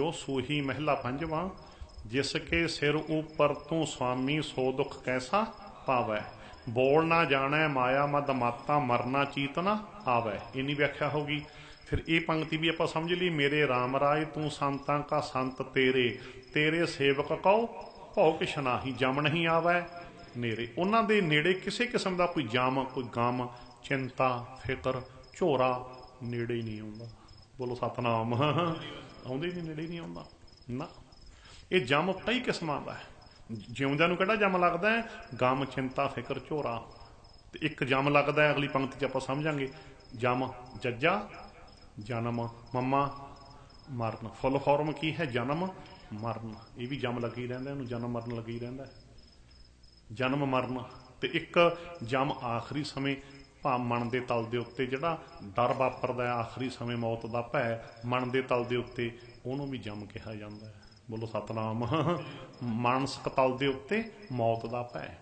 ਜੋ ਸੂਹੀ ਮਹਿਲਾ ਪੰਜਵਾਂ, ਜਿਸ ਕੇ ਸਿਰ ਉਪਰ ਤੂੰ ਸੁਆਮੀ ਸੋ ਦੁਖ ਕੈਸਾ ਪਾਵੈ? ਬੋਲ ਨਾ ਜਾਣੈ, ਮਾਇਆ ਮਦ ਮਾਤਾ ਮਰਨਾ ਚੀਤ ਨਾ ਆਵੈ। ਇਨੀ ਵਿਆਖਿਆ ਹੋਗੀ ਫਿਰ ਇਹ ਪੰਕਤੀ ਵੀ ਆਪਾਂ ਸਮਝ ਲਈ, ਮੇਰੇ RAM ਰਾਏ ਤੂੰ ਸੰਤਾਂ ਕਾ ਸੰਤ ਤੇਰੇ ਤੇਰੇ ਸੇਵਕ ਕਉ ਭਉ ਕਿਛ ਨਾਹੀ ਜਮ ਨਹੀਂ ਆਵੈ। ਨੇਰੇ, ਉਹਨਾਂ ਦੇ ਨੇੜੇ ਕਿਸੇ ਕਿਸਮ ਦਾ ਕੋਈ ਜਮ, ਕੋਈ ਗਮ, ਚਿੰਤਾ, ਫਿਕਰ, ਝੋਰਾ ਨੇੜੇ ਹੀ ਨਹੀਂ ਆਉਂਦਾ। ਬੋਲੋ ਸਤਨਾਮ। ਆਉਂਦੇ ਨਹੀਂ, ਨੇੜੇ ਨਹੀਂ ਆਉਂਦਾ। ਨਾ। ਇਹ ਜਮ ਕਈ ਕਿਸਮਾਂ ਦਾ ਹੈ। ਜਿਉਂਦਿਆਂ ਨੂੰ ਕਿਹੜਾ ਜਮ ਲੱਗਦਾ ਹੈ? ਗਮ, ਚਿੰਤਾ, ਫਿਕਰ, ਝੋਰਾ। ਤੇ ਇੱਕ ਜਮ ਲੱਗਦਾ ਹੈ, ਅਗਲੀ ਪੰਕਤੀ 'ਚ ਆਪਾਂ ਸਮਝਾਂਗੇ। ਜਮ, ਜੱਜਾ, ਜਨਮ, ਮੰਮਾ, ਮਰਨ। ਫੁੱਲ ਫਾਰਮ ਕੀ ਹੈ? ਜਨਮ, ਮਰਨ। ਇਹ ਵੀ ਜਮ ਲੱਗੀ ਰਹਿੰਦਾ, ਇਹਨੂੰ ਜਨਮ, ਮਰਨ ਲੱਗੀ ਰਹਿੰਦਾ ਜਨਮ, ਮਰਨ। ਤੇ ਇੱਕ ਜਮ ਆਖਰੀ ਸਮੇਂ ਭਾ ਮਨ ਦੇ ਤਲ ਦੇ ਉੱਤੇ ਜਿਹੜਾ ਡਰ ਵਾਪਰਦਾ ਹੈ, ਆਖਰੀ ਸਮੇਂ ਮੌਤ ਦਾ ਭੈ, ਮਨ ਦੇ ਤਲ ਦੇ ਉੱਤੇ, ਉਹਨੂੰ ਵੀ ਜਮ ਕਿਹਾ ਜਾਂਦਾ ਹੈ। ਬੋਲੋ ਸਤਨਾਮ। ਮਾਨਸਿਕ ਤਲ ਦੇ ਉੱਤੇ ਮੌਤ ਦਾ ਭੈ।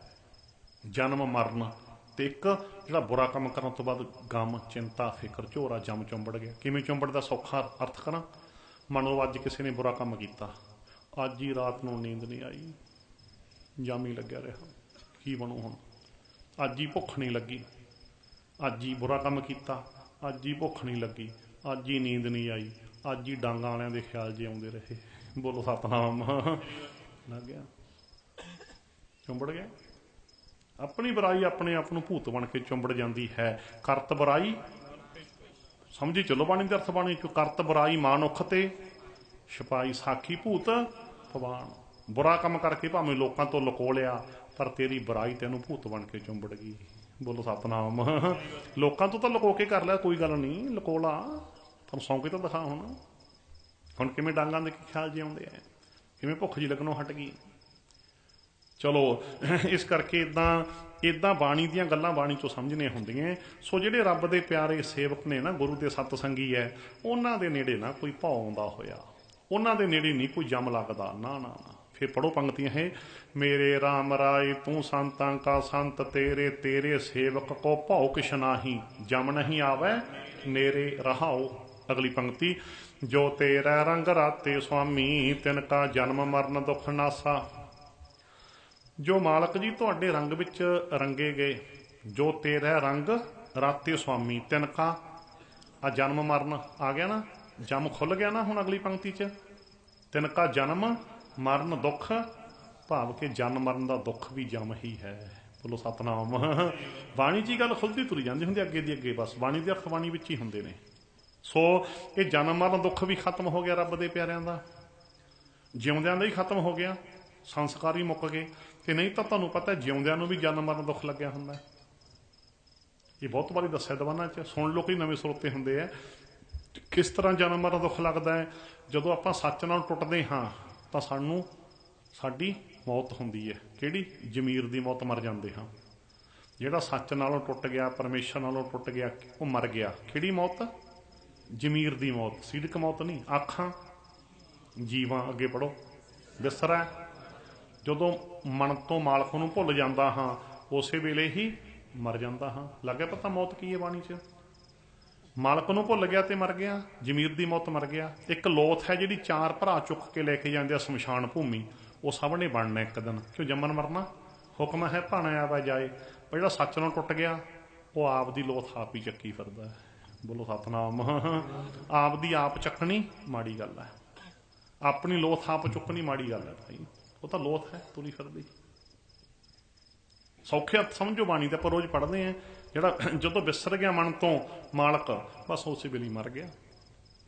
ਜਨਮ, ਮਰਨ ਤੇ ਇੱਕ ਜਿਹੜਾ ਬੁਰਾ ਕੰਮ ਕਰਨ ਤੋਂ ਬਾਅਦ ਗਮ, ਚਿੰਤਾ, ਫਿਕਰ, ਝੋਰਾ, ਜਮ ਚੁੰਬੜ ਗਿਆ। ਕਿਵੇਂ ਚੁੰਬੜਦਾ ਸੌਖਾ ਅਰਥ ਕਰਾਂ? ਮੰਨੋ ਅੱਜ ਕਿਸੇ ਨੇ ਬੁਰਾ ਕੰਮ ਕੀਤਾ। ਅੱਜ ਹੀ ਰਾਤ ਨੂੰ ਨੀਂਦ ਨਹੀਂ ਆਈ। ਜਾਮੀ ਲੱਗਿਆ ਰਿਹਾ। ਕੀ ਬਣੂ ਹੁਣ? ਅੱਜ ਹੀ ਭੁੱਖ ਨਹੀਂ ਲੱਗੀ। ਅੱਜ ਹੀ ਬੁਰਾ ਕੰਮ ਕੀਤਾ, ਅੱਜ ਹੀ ਭੁੱਖ ਨਹੀਂ ਲੱਗੀ, ਅੱਜ ਹੀ ਨੀਂਦ ਨਹੀਂ ਆਈ, ਅੱਜ ਹੀ ਡਾਂਗਾਂ ਵਾਲਿਆਂ ਦੇ ਖਿਆਲ ਜੇ ਆਉਂਦੇ ਰਹੇ। ਬੋਲੋ ਸਤਨਾਮ। ਲੱਗ ਗਿਆ। ਚੁੰਬੜ ਗਿਆ। ਆਪਣੀ ਬੁਰਾਈ ਆਪਣੇ ਆਪ ਨੂੰ ਭੂਤ ਬਣ ਕੇ ਚੁੰਬੜ ਜਾਂਦੀ ਹੈ। ਕਰਤ ਬੁਰਾਈ, ਸਮਝੀ ਚਲੋ ਬਾਣੀ ਦੇ ਅਰਥ ਬਾਣੀ ਕਿ ਕਰਤ ਬੁਰਾਈ ਮਾਨੁਖ ਤੇ ਛਪਾਈ ਸਾਖੀ ਭੂਤ ਭਵਾਨ ਬੁਰਾ ਕੰਮ ਕਰਕੇ ਭਾਵੇਂ ਲੋਕਾਂ ਤੋਂ ਲੁਕੋ ਲਿਆ ਪਰ ਤੇਰੀ ਬੁਰਾਈ ਤੈਨੂੰ ਭੂਤ ਬਣ ਕੇ ਚੁੰਬੜ ਗਈ। ਬੋਲੋ ਸਤਨਾਮ। ਲੋਕਾਂ ਤੋਂ ਤਾਂ ਲੁਕੋ ਕੇ ਕਰ ਲਿਆ, ਕੋਈ ਗੱਲ ਨਹੀਂ ਲੁਕੋਲਾ ਤੁਹਾਨੂੰ ਸੌਂਕੇ ਤਾਂ ਦਿਖਾ ਹੁਣ। ਹੁਣ ਕਿਵੇਂ ਡਾਂਗਾਂ ਦੇ ਕੀ ਖਿਆਲ ਜੇ ਆਉਂਦੇ ਆ? ਕਿਵੇਂ ਭੁੱਖ ਜੀ ਲੱਗਣੋਂ ਹਟ ਗਈ? ਚਲੋ, ਇਸ ਕਰਕੇ ਇਦਾਂ ਇਦਾਂ ਬਾਣੀ ਦੀਆਂ ਗੱਲਾਂ ਬਾਣੀ ਚੋਂ ਸਮਝਣੀਆਂ ਹੁੰਦੀਆਂ। ਸੋ ਜਿਹੜੇ ਰੱਬ ਦੇ ਪਿਆਰੇ ਸੇਵਕ ਨੇ ਨਾ, ਗੁਰੂ ਦੇ ਸਤ ਸੰਗੀ ਹੈ ਉਹਨਾਂ ਦੇ ਨੇੜੇ ਨਾ ਕੋਈ ਭੌ ਆਉਂਦਾ ਹੋਇਆ। ਉਹਨਾਂ ਦੇ ਨੇੜੇ ਨਹੀਂ ਕੋਈ ਜਮ ਲੱਗਦਾ, ਨਾ ਨਾ ਨਾ। ਫਿਰ ਪੜੋ ਪੰਕਤੀਆਂ ਹੈ ਮੇਰੇ RAM ਰਾਏ, ਤੂੰ ਸੰਤਾਂ ਕਾ ਸੰਤ, ਤੇਰੇ ਤੇਰੇ ਸੇਵਕ ਕੋ ਭਉ ਕਿਛ ਨਾਹੀ, ਜਮ ਨਹੀਂ ਆਵੈ, ਨੇਰੇ ਰਹਾਓ ਅਗਲੀ ਪੰਕਤੀ, ਜੋ ਤੇਰਾ ਰੰਗ ਰਾਤੇ ਸੁਆਮੀ, ਤਿਨ ਕਾ ਜਨਮ ਮਰਨ ਦੁਖ ਨਾਸਾ। ਜੋ ਮਾਲਕ ਜੀ ਤੁਹਾਡੇ ਰੰਗ ਵਿੱਚ ਰੰਗੇ ਗਏ, ਜੋ ਤੇਰਾ ਰੰਗ ਰਾਤੇ ਸੁਆਮੀ, ਤਿਨ ਕਾ ਆ ਜਨਮ ਮਰਨ ਆ ਗਿਆ ਨਾ, ਜਮ ਖੁੱਲ ਗਿਆ ਨਾ ਹੁਣ ਅਗਲੀ ਪੰਕਤੀ 'ਚ? ਤਿਨ ਕਾ ਜਨਮ ਮਰਨ ਦੁੱਖ, ਭਾਵ ਕਿ ਜਨ ਮਰਨ ਦਾ ਦੁੱਖ ਵੀ ਜਮ ਹੀ ਹੈ। ਬੋਲੋ ਸਤਨਾਮ। ਬਾਣੀ 'ਚ ਗੱਲ ਖੁੱਲਦੀ ਤੁਰੀ ਜਾਂਦੀ ਹੁੰਦੀ, ਅੱਗੇ ਦੀ ਅੱਗੇ ਬਸ। ਬਾਣੀ ਦੇ ਅਰਥ ਬਾਣੀ ਵਿੱਚ ਹੀ ਹੁੰਦੇ ਨੇ। ਸੋ ਇਹ ਜਨਮ ਮਰਨ ਦੁੱਖ ਵੀ ਖਤਮ ਹੋ ਗਿਆ ਰੱਬ ਦੇ ਪਿਆਰਿਆਂ ਦਾ। ਜਿਉਂਦਿਆਂ ਦਾ ਹੀ ਖਤਮ ਹੋ ਗਿਆ। ਸੰਸਕਾਰ ਹੀ ਮੁੱਕ ਗਏ। ਤੇ ਨਹੀਂ ਤਾਂ ਤੁਹਾਨੂੰ ਪਤਾ ਜਿਉਂਦਿਆਂ ਨੂੰ ਵੀ ਜਨਮ ਮਰਨ ਦੁੱਖ ਲੱਗਿਆ ਹੁੰਦਾ ਇਹ ਬਹੁਤ ਵਾਰੀ ਦੱਸਿਆ ਦਵਾਨਾ ਚ। ਸੁਣ ਲੋ ਕਈ ਨਵੇਂ ਸਰੋਤੇ ਹੁੰਦੇ ਆ। ਕਿਸ ਤਰ੍ਹਾਂ ਜਨਮ ਮਰਨ ਦੁੱਖ ਲੱਗਦਾ ਹੈ? ਜਦੋਂ ਆਪਾਂ ਸੱਚ ਨਾਲ ਟੁੱਟਦੇ ਹਾਂ ਤਾਂ ਸਾਨੂੰ ਸਾਡੀ ਮੌਤ ਹੁੰਦੀ ਹੈ। ਕਿਹੜੀ? ਜ਼ਮੀਰ ਦੀ ਮੌਤ ਮਰ ਜਾਂਦੇ ਹਾਂ। ਜਿਹੜਾ ਸੱਚ ਨਾਲੋਂ ਟੁੱਟ ਗਿਆ, ਪਰਮੇਸ਼ਰ ਨਾਲੋਂ ਟੁੱਟ ਗਿਆ, ਉਹ ਮਰ ਗਿਆ। ਕਿਹੜੀ ਮੌਤ? ਜ਼ਮੀਰ ਦੀ ਮੌਤ। ਸੀਡਕ ਮੌਤ ਨਹੀਂ, ਆਖਾਂ। ਜੀਵਾਂ ਅੱਗੇ ਪੜੋ ਬਿਸਰਾ ਜਦੋਂ ਮਨ ਤੋਂ ਮਾਲਕ ਨੂੰ ਭੁੱਲ ਜਾਂਦਾ ਹਾਂ, ਉਸੇ ਵੇਲੇ ਹੀ ਮਰ ਜਾਂਦਾ ਹਾਂ। ਲੱਗਿਆ ਪਤਾ ਮੌਤ ਕੀ ਹੈ ਬਾਣੀ 'ਚ? ਮਾਲਕ ਨੂੰ ਭੁੱਲ ਗਿਆ ਤੇ ਮਰ ਗਿਆ, ਜ਼ਮੀਰ ਦੀ ਮੌਤ ਮਰ ਗਿਆ। ਇੱਕ ਲੋਥ ਹੈ ਜਿਹੜੀ ਚਾਰ ਭਰਾ ਚੁੱਕ ਕੇ ਲੈ ਕੇ ਜਾਂਦੇ ਆ ਸ਼ਮਸ਼ਾਨ ਭੂਮੀ। ਉਹ ਸਭ ਨੇ ਬਣਨਾ ਇੱਕ ਦਿਨ। ਕਿਉਂ ਜੰਮਨ ਮਰਨਾ? ਹੁਕਮ ਹੈ ਭਾਣਾ ਆਵਾ ਜਾਏ। ਪਰ ਜਿਹੜਾ ਸੱਚ ਨਾਲ ਟੁੱਟ ਗਿਆ, ਉਹ ਆਪ ਦੀ ਲੋਥ ਆਪ ਹੀ ਚੱਕੀ ਫਿਰਦਾ ਹੈ। ਬੋਲੋ ਸਤਨਾਮ। ਆਪ ਦੀ ਆਪ ਚੱਕਣੀ ਮਾੜੀ ਗੱਲ ਹੈ। ਆਪਣੀ ਲੋਥ ਆਪ ਚੁੱਕਣੀ ਮਾੜੀ ਗੱਲ ਹੈ ਭਾਈ। ਉਹ ਤਾਂ ਲੋਥ ਹੈ, ਤੁਰੀ ਫਿਰਦੀ। ਸੌਖੇ ਅਰਥ ਸਮਝੋ ਬਾਣੀ ਤੇ ਪਰ ਰੋਜ਼ ਪੜ੍ਹਦੇ ਆ ਜਿਹੜਾ ਜਦੋਂ ਵਿਸਰ ਗਿਆ ਮਨ ਤੋਂ ਮਾਲਕ, ਬਸ ਉਸੇ ਵੇਲੇ ਮਰ ਗਿਆ।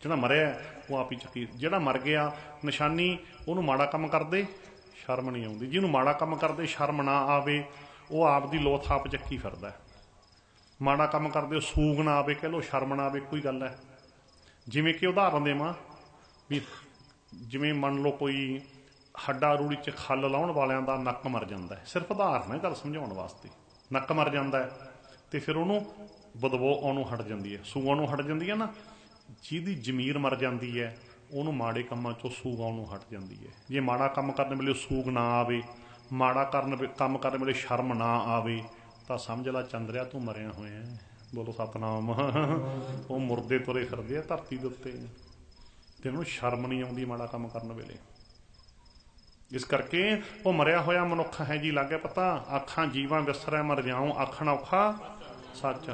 ਜਿਹੜਾ ਮਰਿਆ, ਉਹ ਆਪ ਹੀ ਚੱਕੀ। ਜਿਹੜਾ ਮਰ ਗਿਆ, ਨਿਸ਼ਾਨੀ, ਉਹਨੂੰ ਮਾੜਾ ਕੰਮ ਕਰਦੇ, ਸ਼ਰਮ ਨਹੀਂ ਆਉਂਦੀ। ਜਿਹਨੂੰ ਮਾੜਾ ਕੰਮ ਕਰਦੇ, ਸ਼ਰਮ ਨਾ ਆਵੇ, ਉਹ ਆਪ ਦੀ ਲੋਥ ਆਪ ਚੱਕੀ ਫਿਰਦਾ ਮਾੜਾ ਕੰਮ ਕਰਦੇ ਸੂਗ ਨਾ ਆਵੇ, ਕਹ ਲੋ ਸ਼ਰਮ ਨਾ ਆਵੇ, ਕੋਈ ਗੱਲ ਹੈ। ਜਿਵੇਂ ਕਿ ਉਦਾਹਰਨ ਦੇਵਾਂ ਵੀ ਜਿਵੇਂ ਮੰਨ ਲਓ ਕੋਈ ਹੱਡਾ ਰੂੜੀ ਚ ਖੱਲ ਲਾਉਣ ਵਾਲਿਆਂ ਦਾ ਨੱਕ ਮਰ ਜਾਂਦਾ ਹੈ। ਸਿਰਫ ਉਦਾਹਰਨ ਹੈ, ਗੱਲ ਸਮਝਾਉਣ ਵਾਸਤੇ। ਨੱਕ ਮਰ ਜਾਂਦਾ ਹੈ। ਤੇ ਫਿਰ ਉਹਨੂੰ ਬਦਬੋ ਉਹਨੂੰ ਹਟ ਜਾਂਦੀ ਹੈ। ਸੂਆਂ ਨੂੰ ਹਟ ਜਾਂਦੀ ਹੈ ਨਾ, ਜਿਹਦੀ ਜ਼ਮੀਰ ਮਰ ਜਾਂਦੀ ਹੈ, ਉਹਨੂੰ ਮਾੜੇ ਕੰਮਾਂ ਚੋਂ ਸੂਗ ਨੂੰ ਹਟ ਜਾਂਦੀ ਹੈ। ਜੇ ਮਾੜਾ ਕੰਮ ਕਰਨ ਵੇਲੇ ਸੂਗ ਨਾ ਆਵੇ, ਮਾੜਾ ਕਰਨ ਕੰਮ ਕਰਨ ਵੇਲੇ ਸ਼ਰਮ ਨਾ ਆਵੇ, ਤਾਂ ਸਮਝ ਲੈ ਚੰਦਰਿਆ, ਤੂੰ ਮਰਿਆ ਹੋਇਆ ਹੈ। ਬੋਲੋ ਸਤਨਾਮ। ਉਹ ਮੁਰਦੇ ਤੁਰੇ ਫਿਰਦੇ ਆ ਧਰਤੀ ਦੇ ਉੱਤੇ। ਤੇ ਤੈਨੂੰ ਸ਼ਰਮ ਨਹੀਂ ਆਉਂਦੀ ਮਾੜਾ ਕੰਮ ਕਰਨ ਵੇਲੇ। ਇਸ ਕਰਕੇ ਉਹ ਮਰਿਆ ਹੋਇਆ ਮਨੁੱਖ ਹੈ ਜੀ ਲੱਗੇ ਪਤਾ ਅੱਖਾਂ ਜੀਵਾਂ ਵਿਸਰੈ ਮਰ ਜਾਉ, ਆਖਣ ਔਖਾ ਸੱਚ